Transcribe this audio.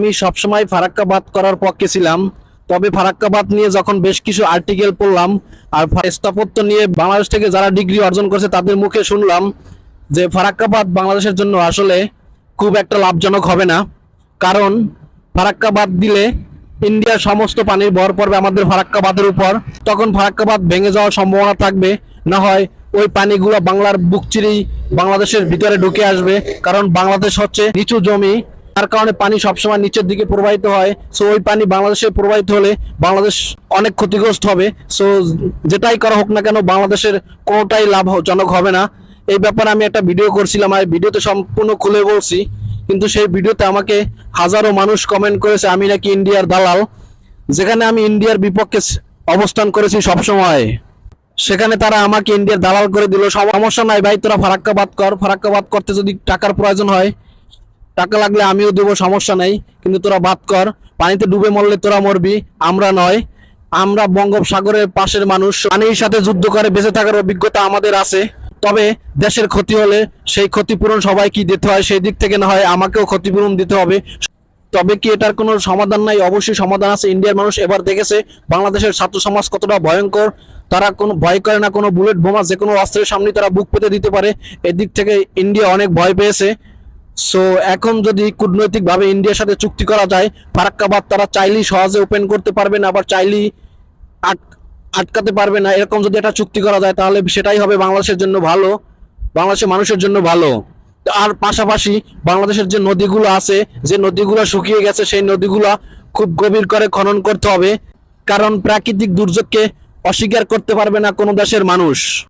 আমি সবসময় ফারাক্কাবাদ করার পক্ষে ছিলাম। তবে ফারাক্কাবাদ নিয়ে যখন বেশ কিছু আর্টিকেল পড়লাম, আর স্থাপত্য নিয়ে বাংলাদেশ থেকে যারা ডিগ্রি অর্জন করেছে তাদের মুখে শুনলাম যে ফারাক্কাবাদ বাংলাদেশের জন্য আসলে খুব একটা লাভজনক হবে না। কারণ ফারাক্কাবাদ দিলে ইন্ডিয়ার সমস্ত পানির ভর পড়বে আমাদের ফারাক্কাবাদের উপর। তখন ফারাক্কাবাদ ভেঙে যাওয়ার সম্ভাবনা থাকবে। না হয় ওই পানিগুলো বাংলার বুকচিরি বাংলাদেশের ভিতরে ঢুকে আসবে। কারণ বাংলাদেশ হচ্ছে নিচু জমি। তার কারণে পানি সবসময় নিচের দিকে প্রবাহিত হয়। সো ওই পানি বাংলাদেশে প্রবাহিত হলে বাংলাদেশ অনেক ক্ষতিগ্রস্ত হবে। সো যেটাই করা হোক না কেন, বাংলাদেশের কোনোটাই লাভজনক হবে না। এই ব্যাপারে আমি একটা ভিডিও করছিলাম, আর ভিডিওতে সম্পূর্ণ খুলে বলছি। কিন্তু সেই ভিডিওতে আমাকে হাজারো মানুষ কমেন্ট করেছে, আমি নাকি ইন্ডিয়ার দালাল? যেখানে আমি ইন্ডিয়ার বিপক্ষে অবস্থান করেছি সবসময়। সেখানে তারা আমাকে ইন্ডিয়ার দালাল করে দিল। সমস্যা নাই ভাই, তোরা ফারাক্কাবাদ কর। ফারাক্কাবাদ করতে যদি টাকার প্রয়োজন হয় টাকা লাগলে আমিও দেবো, সমস্যা নেই। কিন্তু তোরা বাদ কর, পানিতে ডুবে মরলে তোরা মরবি, আমরা নয়। আমরা বঙ্গোপসাগরের পাশের মানুষ, পানির সাথে যুদ্ধ করে বেঁচে থাকার অভিজ্ঞতা আমাদের আছে। তবে দেশের ক্ষতি হলে সেই ক্ষতিপূরণ সবাইকে দিতে হয়, সেই দিক থেকে না হয় আমাকেও ক্ষতিপূরণ দিতে হবে। তবে কি এটার কোনো সমাধান নাই? অবশ্যই সমাধান আছে। ইন্ডিয়ার মানুষ এবার দেখেছে, বাংলাদেশের ছাত্র সমাজ কতটা ভয়ঙ্কর। তারা কোনো ভয় করে না, কোনো বুলেট বোমা যে কোনো অস্ত্রের সামনে তারা বুক পেতে দিতে পারে। এদিক থেকে ইন্ডিয়া অনেক ভয় পেয়েছে। সো এখন যদি কূটনৈতিক ভাবে ইন্ডিয়ার সাথে চুক্তি করা যায়, ফারাক্কাবাদ তারা চাইলেই সহজে ওপেন করতে পারবে না, আবার চাইলেই আট- আটকাতে পারবে না। এরকম যদি একটা চুক্তি করা যায়, তাহলে সেটাই হবে বাংলাদেশের জন্য ভালো, বাংলাদেশের মানুষের জন্য ভালো। আর পাশাপাশি বাংলাদেশের যে নদীগুলো আছে, যে নদীগুলো শুকিয়ে গেছে, সেই নদীগুলো খুব গভীর করে খনন করতে হবে, কারণ প্রাকৃতিক দুর্যোগকে অস্বীকার করতে পারবে না কোনো দেশের মানুষ।